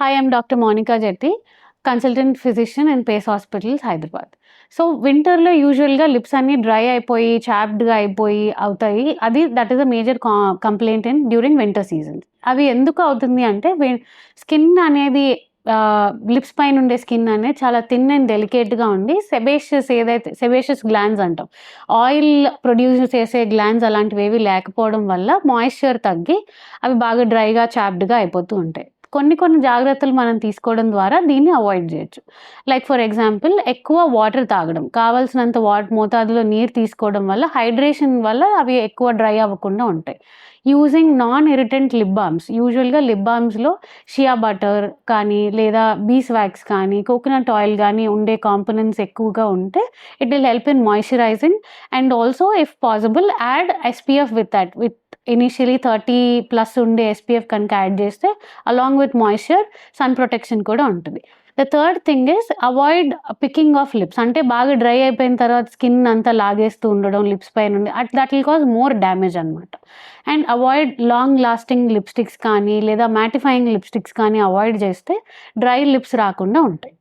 Hi I'm doctor Monica Jetti consultant physician and Pace hospitals Hyderabad so వింటర్లో యూజువల్గా lips అన్ని dry అయిపోయి చాప్డ్గా అయిపోయి అవుతాయి. అది that is a major complaint in during winter season అవి ఎందుకు అవుతుంది అంటే స్కిన్ అనేది లిప్స్ పైన ఉండే స్కిన్ అనేది చాలా థిన్ అండ్ డెలికేట్గా ఉండి సెబేషియస్ ఏదైతే సెబేషియస్ గ్లాండ్స్ అంటాం. ఆయిల్ ప్రొడ్యూస్ చేసే గ్లాన్స్ అలాంటివి ఏవి లేకపోవడం వల్ల మాయిశ్చర్ తగ్గి అవి బాగా డ్రైగా చాప్డ్గా అయిపోతూ ఉంటాయి. కొన్ని కొన్ని జాగ్రత్తలు మనం తీసుకోవడం ద్వారా దీన్ని అవాయిడ్ చేయొచ్చు. లైక్ ఫర్ ఎగ్జాంపుల్ ఎక్కువ వాటర్ తాగడం. కావాల్సినంత వాటర్ మోతాదులో నీరు తీసుకోవడం వల్ల హైడ్రేషన్ వల్ల అవి ఎక్కువ డ్రై అవ్వకుండా ఉంటాయి. Using non irritant lip balms యూజువల్గా లిప్ బామ్స్లో షియా బటర్ కానీ లేదా బీస్ వ్యాక్స్ కానీ కోకోనట్ ఆయిల్ కానీ ఉండే కాంపోనెంట్స్ ఎక్కువగా ఉంటే it will help in moisturising and also if possible add SPF with that with initially thirty plus ఉండే ఎస్పీఎఫ్ కనుక యాడ్ చేస్తే along with moisture sun protection కూడా ఉంటుంది. The third thing is avoid picking off lips అంటే బాగా dry అయిపోయిన తర్వాత skin అంతా లాగేస్తూ ఉండడం లిప్స్ పైన at that will cause more damage అనమాట and avoid long lasting lipsticks కానీ లేదా మ్యాటిఫైయింగ్ లిప్స్టిక్స్ కానీ అవాయిడ్ చేస్తే డ్రై లిప్స్ రాకుండా ఉంటాయి.